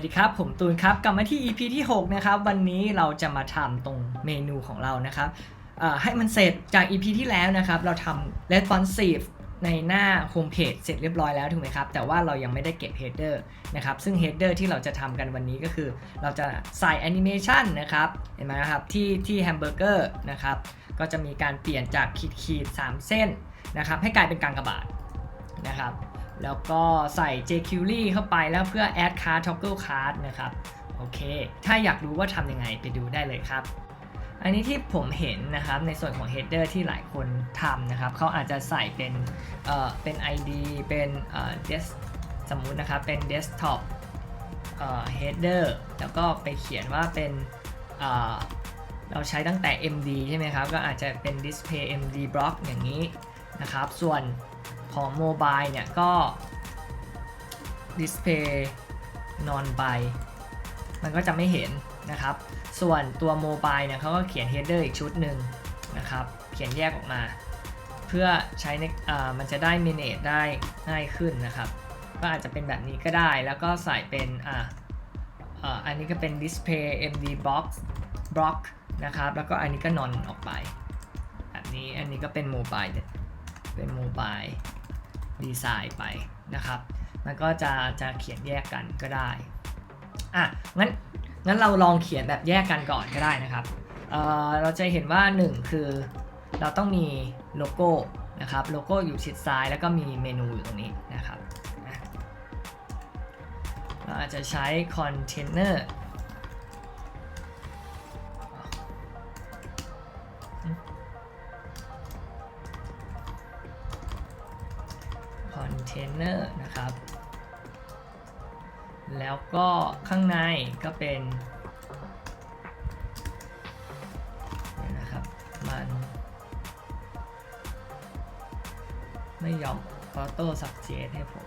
วัสดีครับ ผมตูนครับ กลับมาที่ EP ที่ 6 นะครับ วันนี้เราจะมาทำตรงเมนูของเรานะครับให้มันเสร็จจาก EP ที่แล้วนะครับ เราทำ responsive ในหน้า homepage เสร็จเรียบร้อยแล้วถูกไหมครับ แต่ว่าเรายังไม่ได้เก็บ header นะครับ ซึ่ง header ที่เราจะทำกันวันนี้ก็คือ เราจะใส่ animation นะครับ เห็นไหมครับ ที่ที่ hamburger นะครับ ก็จะมีการเปลี่ยนจากขีดขีด3เส้นนะครับ ให้กลายเป็นกากบาทนะครับ แล้วก็ใส่ jQuery เข้าไปแล้วเพื่อ add card toggle card นะครับ โอเค ถ้าอยากรู้ว่าทำยังไงไปดูได้เลยครับ อันนี้ที่ผมเห็นนะครับในส่วนของ header ที่หลายคนทำนะครับ เขาอาจจะใส่เป็นเอ่อเป็น ID เป็นเอ่อ desk สมมุตินะครับเป็น desktop เอ่อ header แล้วก็ไปเขียนว่าเป็นเอ่อเราใช้ตั้งแต่ MD ใช่ไหมครับ ก็อาจจะเป็น display MD block อย่างนี้นะครับ ส่วน ของโมบายเนี่ยก็ display non by มันก็จะไม่เห็นนะครับ ส่วนตัวโมบายเนี่ยเขาก็เขียน header อีกชุดหนึ่งนะครับ เขียนแยกออกมา เพื่อใช้ในมันจะได้ manage ได้ง่ายขึ้นนะครับ ก็อาจจะเป็นแบบนี้ก็ได้ แล้วก็ใส่เป็นอ่าอันนี้ก็เป็น display md box block นะครับ แล้วก็อันนี้ก็ non ออกไป แบบนี้ อันนี้ก็เป็นโมบายเป็นโมบาย ดีไซน์ไปนะครับ มันก็จะจะเขียนแยกกันก็ได้ อะ งั้น งั้นเราลองเขียนแบบแยกกันก่อนก็ได้นะครับเอ่อเราจะเห็นว่า 1 คือเราต้องมีโลโก้นะครับ โลโก้อยู่ชิดซ้ายแล้วก็มีเมนูอยู่ตรงนี้นะครับ เราอาจจะใช้คอนเทนเนอร์ แล้วก็ข้างในก็เป็นเดี๋ยนะครับมันไม่ยอมออโต้สักเจให้ผม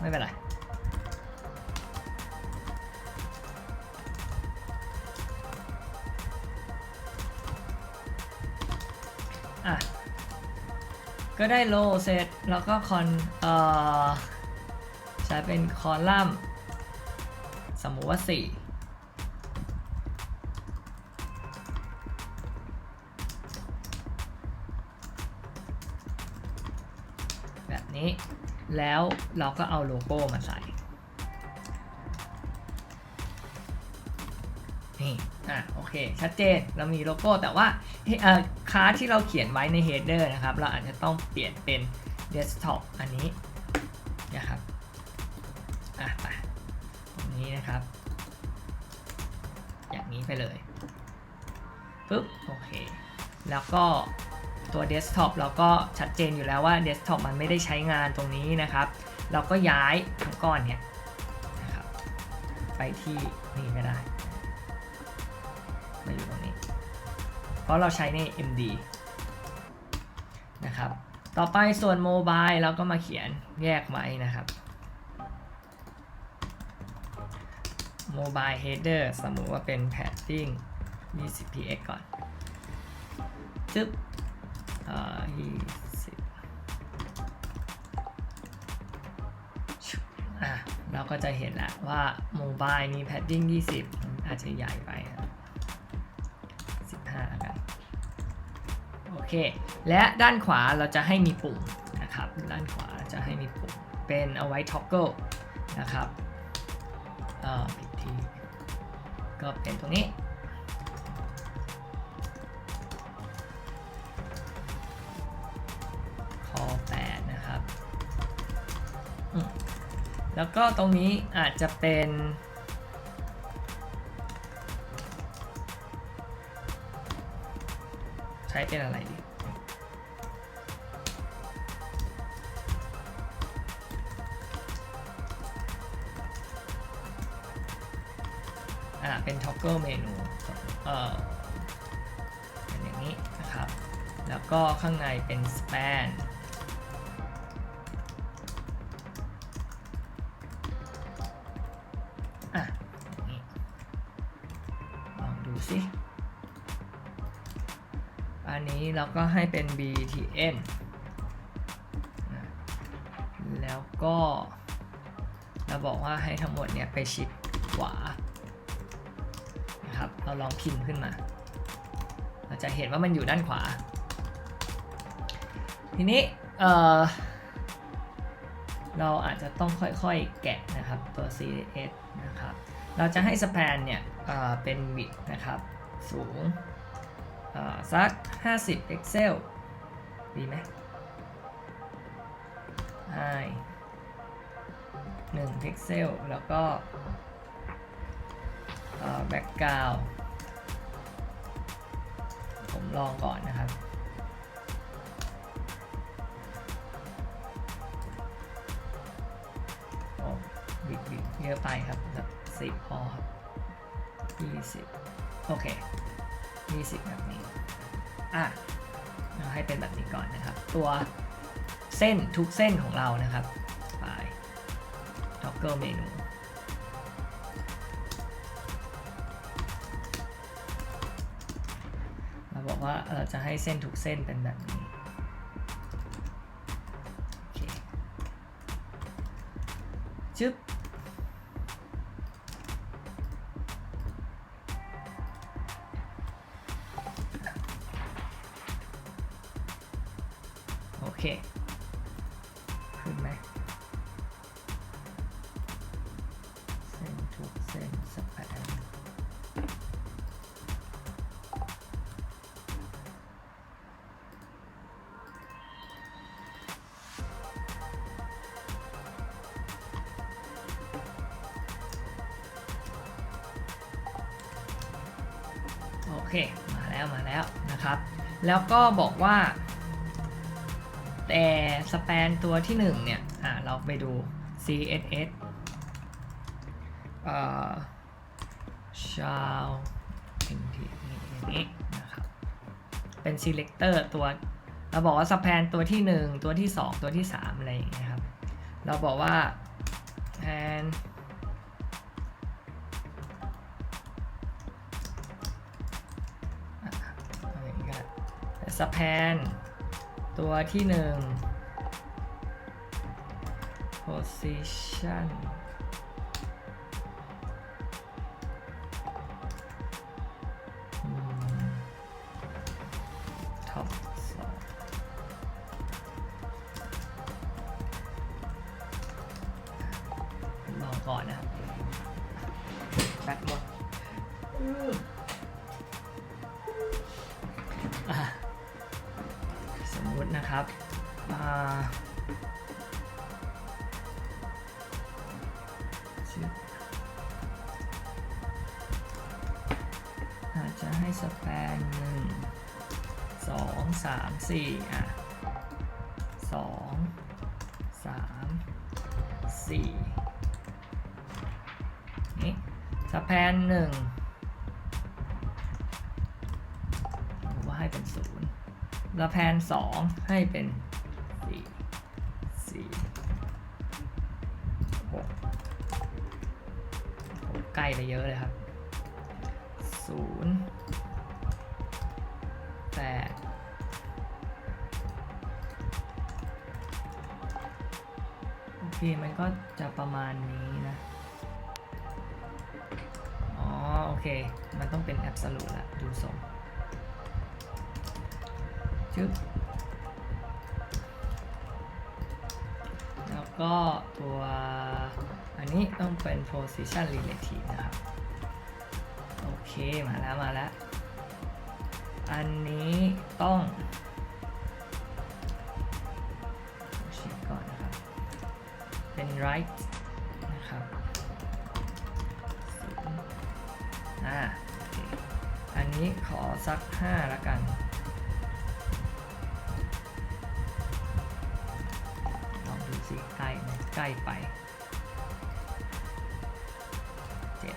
ไม่เป็นไร ก็ได้โลเซตแล้วก็คอนเอ่อใช้เป็นคอลัมน์สมมุติว่า 4 แบบนี้แล้วเราก็เอาโลโก้มาใส่นี่อะโอเค ชัดเจนเรามีโลโก้แต่ว่าเอ่อ คาที่เราเขียนไว้ใน header นะครับ เราอาจจะต้องเปลี่ยนเป็น desktop อันนี้นะครับอะไปตรงนี้นะครับ อย่างนี้ไปเลยปุ๊บโอเค แล้วก็ตัว desktop เราก็ชัดเจนอยู่แล้วว่า desktop มันไม่ได้ใช้งานตรงนี้นะครับ เราก็ย้ายทั้งก้อนเนี่ยนะครับไปที่นี่ก็ได้มาอยู่ตรงนี้ เพราะเราใช้ใน MD นะครับ ต่อไปส่วนโมบายเราก็มาเขียนแยกไว้นะครับโมบาย header สมมุติว่าเป็น padding 20px ก่อนจึ๊บเอ่อ20อะเราก็จะเห็นแล้วว่าโมบายมี padding 20 อาจจะใหญ่ไป เค และด้านขวาเราจะให้มีปุ่มนะครับ ด้านขวาจะให้มีปุ่มเป็นเอาไว้ toggle นะครับเอ่อผิดทีก็เป็นตรงนี้คอ8นะครับ แล้วก็ตรงนี้อาจจะเป็นใช้เป็นอะไรดี เป็น toggle เมนูเอ่อเป็นอย่างนี้นะครับ แล้วก็ข้างในเป็น span อะนี้ลองดูสิ อันนี้เราก็ให้เป็น btn แล้วก็เราบอกว่าให้ทั้งหมดเนี่ยไปชิดขวา ลองพิมพ์ขึ้นมา เราจะเห็นว่ามันอยู่ด้านขวา ทีนี้เออเราอาจจะต้องค่อยๆแกะนะครับตัว CSS นะครับ เราจะให้สแปนเนี่ยเออเป็นบิดนะครับ สูงเออสัก 50 pixel ดีไหมใช่1 pixel แล้วก็แบ็กกราว ผมลองก่อนนะครับโอ้บิดบิดเยอะไปครับแบบสิบพอครับยี่สิบโอเคยี่สิบแบบนี้ อะเราให้เป็นแบบนี้ก่อนนะครับ ตัวเส้นทุกเส้นของเรานะครับ ไป toggle เมนู ว่าเราจะให้เส้นทุกเส้นเป็นแบบนี้จึ๊บ เคมาแล้วมาแล้วนะครับ แล้วก็บอกว่า แต่สแปนตัวที่หนึ่งเนี่ยอ่าเราไปดู CSS เอ่อ shall เป็นที่นี่อย่างนี้นะครับเป็น selector ตัวเราบอกว่าสแปนตัวที่ 1 ตัวที่ 2 ตัวที่ 3 อะไรอย่างเงี้ยครับ เราบอกว่า and สแปนตัวที่1 position สแปนหนึ่งสองสามสี่อะสองสามสี่นี่สแปนหนึ่งหรือว่าให้เป็นศูนย์แล้วแพนสองให้เป็นสี่สี่หกใกล้ไปเยอะเลยครับ ก็จะประมาณนี้นะ อ๋อ โอเค มันต้องเป็น absolute ละดูทรงชึบแล้วก็ตัวอันนี้ต้องเป็น position relative นะครับ โอเค มาแล้ว มาแล้ว อันนี้ต้อง right นะครับศูนย์อ่าอันนี้ขอสัก 5 ละกันลองดูสิใกล้ไหมใกล้ไปเจ็ด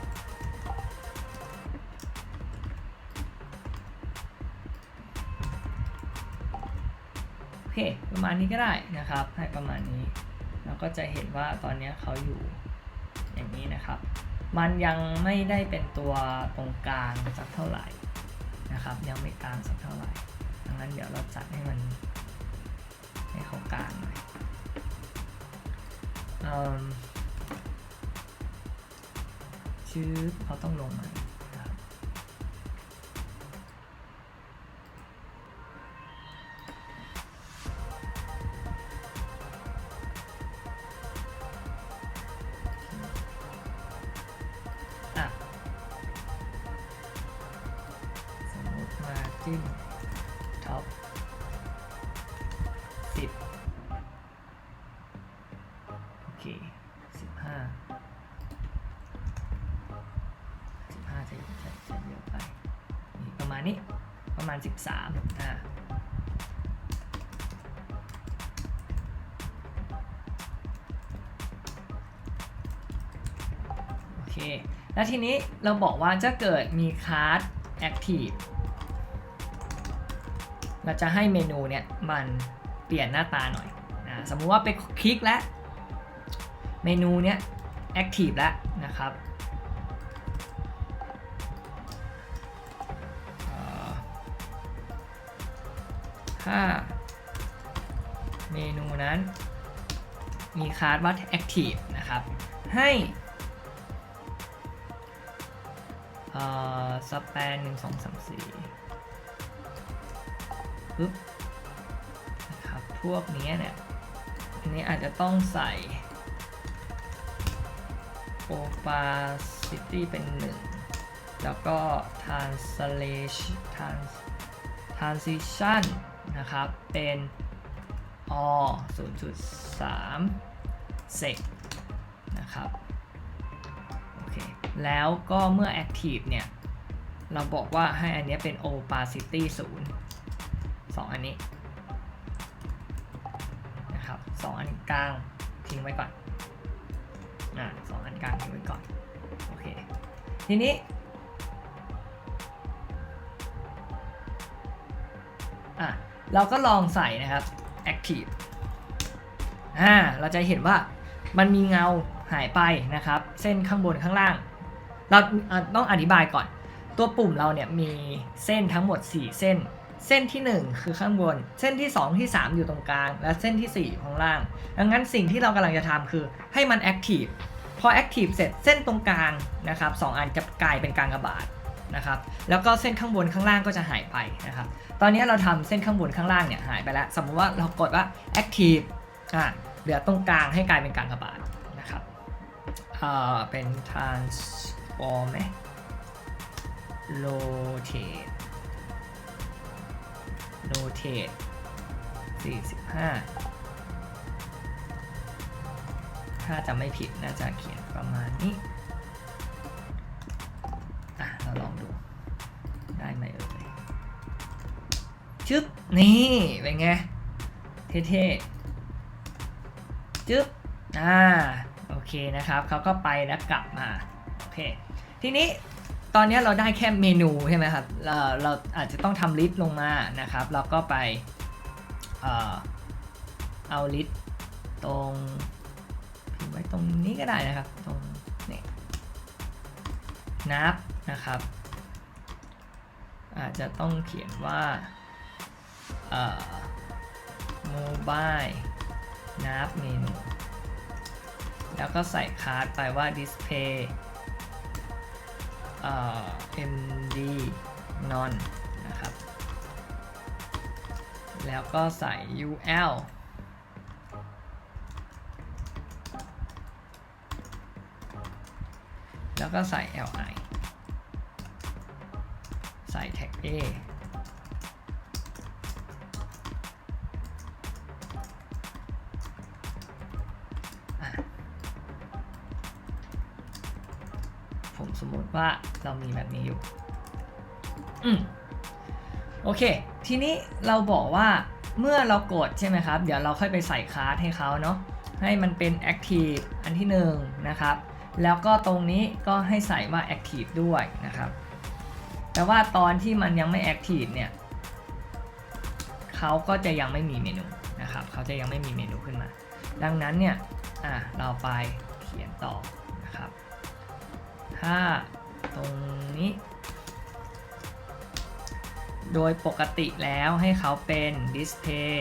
โอเคประมาณนี้ก็ได้นะครับ ให้ประมาณนี้ ก็จะเห็นว่าตอนนี้เขาอยู่อย่างนี้นะครับ มันยังไม่ได้เป็นตัวตรงกลางสักเท่าไหร่นะครับ ยังไม่กลางสักเท่าไหร่ดังนั้นเดี๋ยวเราจัดให้มันให้เขากลางหน่อยเอิ่มชื่อเขาต้องลงมาน ประมาณสิบสามอ่าโอเค แล้วทีนี้เราบอกว่าจะเกิดมีคาร์ด Active เราจะให้เมนูเนี่ยมันเปลี่ยนหน้าตาหน่อยนะสมมุติว่าไปคลิกแล้ว เมนูเนี้ย Active แล้วนะครับ ถ้า เมนูนั้นมีคาร์ดว่า Active นะครับ ให้สแปนหนึ่งสองสามสี่ปึ๊บนะครับ พวกนี้เนี่ย อันนี้อาจจะต้องใส่ opacity เป็น1แล้วก็ translation trans transition นะครับ เป็น all 0.3 sec นะครับโอเคแล้วก็เมื่อ active เนี่ย เราบอกว่าให้อันนี้เป็น opacity 0 2 อันนี้นะครับสองอันกลางทิ้งไว้ก่อนอะสองอันกลางทิ้งไว้ก่อนโอเคทีนี้อะ เราก็ลองใส่นะครับ active อ่าเราจะเห็นว่ามันมีเงาหายไปนะครับ เส้นข้างบนข้างล่าง เราต้องอธิบายก่อน ตัวปุ่มเราเนี่ยมีเส้นทั้งหมด 4 เส้น เส้นที่ 1 คือข้างบน เส้นที่ 2 ที่ 3 อยู่ตรงกลาง และเส้นที่ 4 ข้างล่าง ดังนั้นสิ่งที่เรากำลังจะทำคือให้มัน active พอ active เสร็จเส้นตรงกลางนะครับสองอันจะกลายเป็นกลางกระบาดนะครับ แล้วก็เส้นข้างบนข้างล่างก็จะหายไปนะครับ ตอนนี้เราทำเส้นข้างบนข้างล่างเนี่ยหายไปแล้ว สมมุติว่าเรากดว่า active อะเหลือตรงกลางให้กลายเป็นกลางกระบาดนะครับเอ่อเป็น transform ไหม rotate rotate 45 ถ้าจะไม่ผิดน่าจะเขียนประมาณนี้ ชึบนี่เป็นไงเท่ๆจึ๊บอ่าโอเคนะครับเขาก็ไปแล้วกลับมาโอเคทีนี้ตอนนี้เราได้แค่เมนูใช่ไหมครับเราเราอาจจะต้องทำลิสต์ลงมานะครับแล้วก็ไปเอ่อเอาลิสต์ตรงพิมพ์ไว้ตรงนี้ก็ได้นะครับ ตรงนี้นับนะครับ อาจจะต้องเขียนว่า เอ่อ mobile นับเมนูแล้วก็ใส่คาร์ดไปว่า display เอ่อ md non นะครับ แล้วก็ใส่ ul แล้วก็ใส่ li ใส่ tag a อะ สมมติว่าเรามีแบบนี้อยู่ อืมโอเค ทีนี้เราบอกว่าเมื่อเรากดใช่ไหมครับ เดี๋ยวเราค่อยไปใส่คาร์ดให้เขาเนาะให้มันเป็น Active อันที่1นะครับ แล้วก็ตรงนี้ก็ให้ใส่ว่า Active ด้วยนะครับ แต่ว่าตอนที่มันยังไม่ Active เนี่ยเขาก็จะยังไม่มีเมนูนะครับเขาจะยังไม่มีเมนูขึ้นมา ดังนั้นเนี่ย อะ เราไปเขียนต่อนะ ถ้าตรงนี้ โดยปกติแล้วให้เขาเป็น display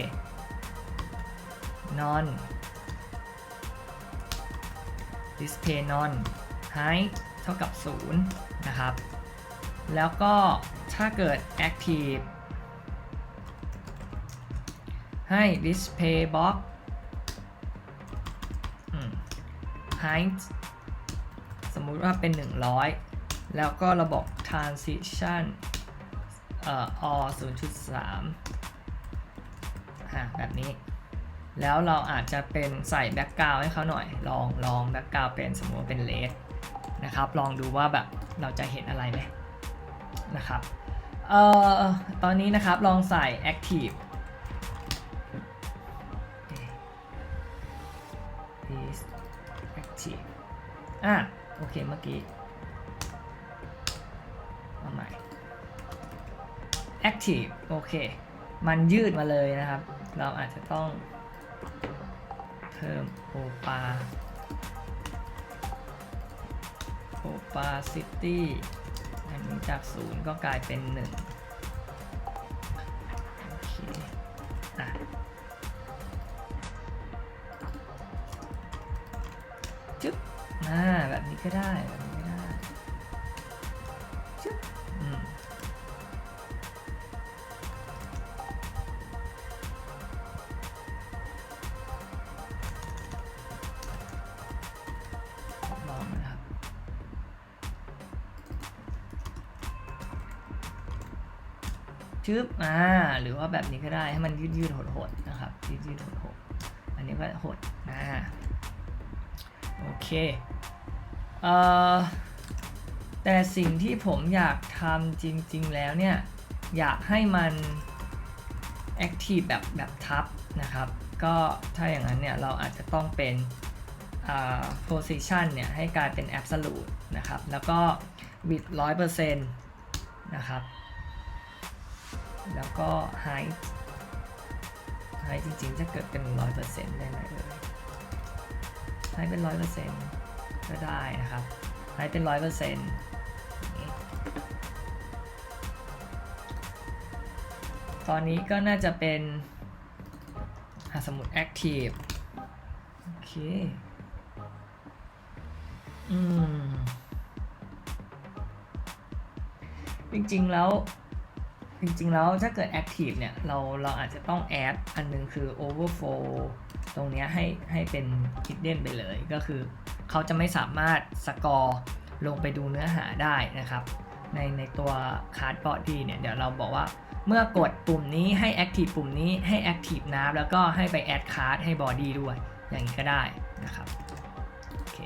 non display non height เท่ากับ 0 นะครับ แล้วก็ถ้าเกิด active ให้ display box height มมุติว่าเป็น 100 แล้วก็ระบบ transition เอ่อ or 0.3อะแบบนี้ แล้วเราอาจจะเป็นใส่แบ็กกราวให้เขาหน่อย ลองลองแบ็กกราวเป็นสมมติว่าเป็นเลสนะครับ ลองดูว่าแบบเราจะเห็นอะไรไหมนะครับ เอ่อ ตอนนี้นะครับลองใส่ active is active อะ โอเคเมื่อกี้เอาใหม่ active โอเค มันยืดมาเลยนะครับ เราอาจจะต้องเพิ่มโอปาโอปาซิตี้อันนี้จาก 0 ก็กลายเป็น 1 ก็ได้แบบนี้ก็ได้จึ๊บอืมลองนะครับชึบอ่าหรือว่าแบบนี้ก็ได้ให้มันยืดยืดๆหดหดๆนะครับยืดยืดหดหดๆอันนี้ก็หดอ่าโอเค เอ่อแต่สิ่งที่ผมอยากทำจริง ๆ แล้วเนี่ย อยากให้มัน active แบบแบบทับนะครับ ก็ถ้าอย่างนั้นเนี่ย เราอาจจะต้องเป็น position เนี่ย ให้กลายเป็น absolute นะครับ แล้วก็ width 100%นะครับ แล้วก็ height height จริง ๆ จะเกิดเป็น 100%ได้ไหมเอ่ย height เป็น 100% ก็ได้นะครับ height เป็น100%นี่ตอนนี้ก็น่าจะเป็นอะสมมุติ active โอเค อืม จริงๆแล้ว จริงๆแล้วถ้าเกิด active เนี่ย เราเราอาจจะต้อง add อันหนึงคือ overflow ตรงนี้ให้ให้เป็น hidden ไปเลยก็คือ เขาจะไม่สามารถสกอร์ลงไปดูเนื้อหาได้นะครับ ในในตัว card body เนี่ยเดี๋ยวเราบอกว่าเมื่อกดปุ่มนี้ให้ active ปุ่มนี้ให้ active นะแล้วก็ให้ไป add card ให้ body ด้วย อย่างนี้ก็ได้นะครับโอเค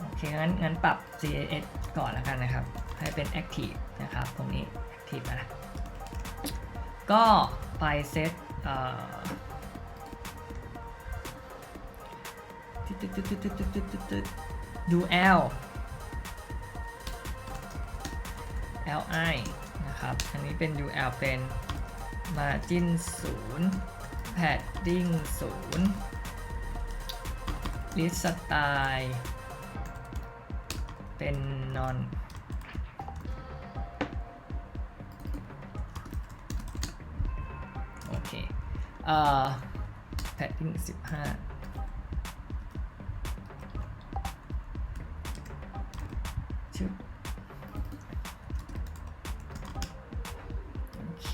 โอเคงั้นงั้นปรับ CAS ก่อนแล้วกันนะครับ ให้เป็น active นะครับ ตรงนี้ active นะก็ไปเซต ดูแ li นะครับ อันนี้เป็น UL เป็น margin 0 padding 0 list style เป็น non เอ่อ padding 15ชึบโอเค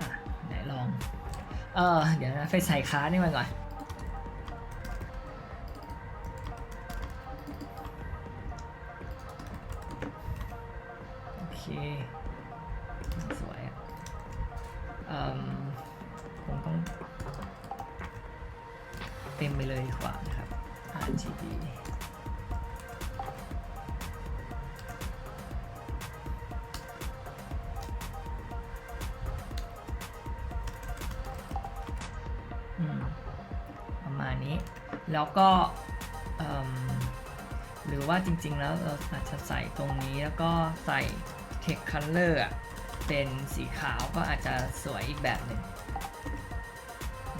อะไหนลอง เออเดี๋ยวนะ ไปใส่ค้านี่มาก่อน แล้วก็หรือว่าจริง ๆ แล้วเราอาจจะใส่ตรงนี้แล้วก็ใส่ text color อะเป็นสีขาวก็อาจจะสวยอีกแบบหนึ่ง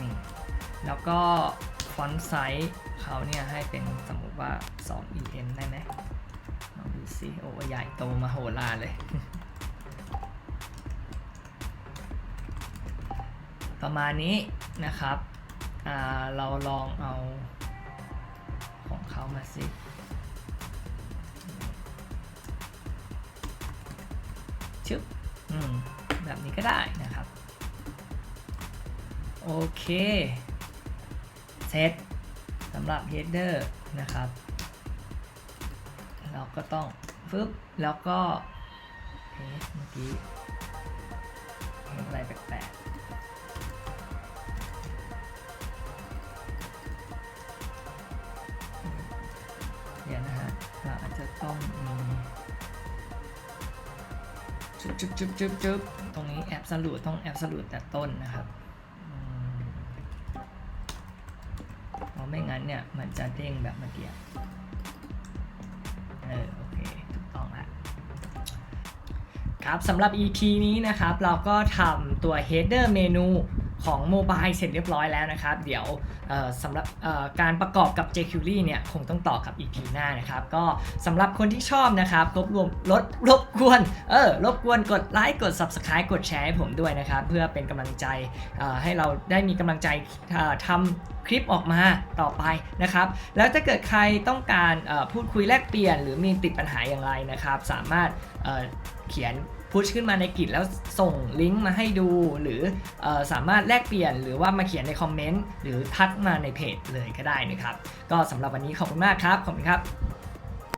นี่แล้วก็ font size ขเขาเนี่ยให้เป็นสมมติว่า 2 em ได้ไหมลองดูซิโอ้ใหญ่โตมาโหฬารเลย ประมาณนี้นะครับ เราลองเอา เขามาสิชึบอืมแบบนี้ก็ได้นะครับ โอเคเซตสำหรับ header นะครับ เราก็ต้องฟึบแล้วก็เมื่อกี้เห็นอะไรแปลกๆ จุ๊บจุ๊บจุ๊บจุ๊บตรงนี้แอบสลูดต้องแอบสลูดแต่ต้นนะครับเพราะไม่งั้นเนี่ยมันจะเด้งแบบเมื่อกี้เออโอเคถูกต้องละครับสำหรับ EP นี้นะครับ เราก็ทำตัว header เมนู ของ mobile เสร็จเรียบร้อยแล้วนะครับ เดี๋ยวสำหรับการประกอบกับ jQuery เนี่ยคงต้องต่อกับ EP หน้านะครับ ก็สำหรับคนที่ชอบนะครับรบรวมลดรบกวนเออรบกวนกดไลค์กด Subscribe กดแชร์ให้ผมด้วยนะครับ เพื่อเป็นกำลังใจให้เราได้มีกำลังใจทำคลิปออกมาต่อไปนะครับ แล้วถ้าเกิดใครต้องการพูดคุยแลกเปลี่ยน หรือมีติดปัญหาอย่างไรนะครับ สามารถเเขียน พุชขึ้นมาในกิจแล้วส่งลิงก์มาให้ดู หรือออสามารถแลกเปลี่ยนหรือว่ามาเขียนในคอมเมนต์หรือทักมาในเพจเลยก็ได้นะครับ ก็สำหรับวันนี้ขอบคุณมากครับ ขอบคุณครับ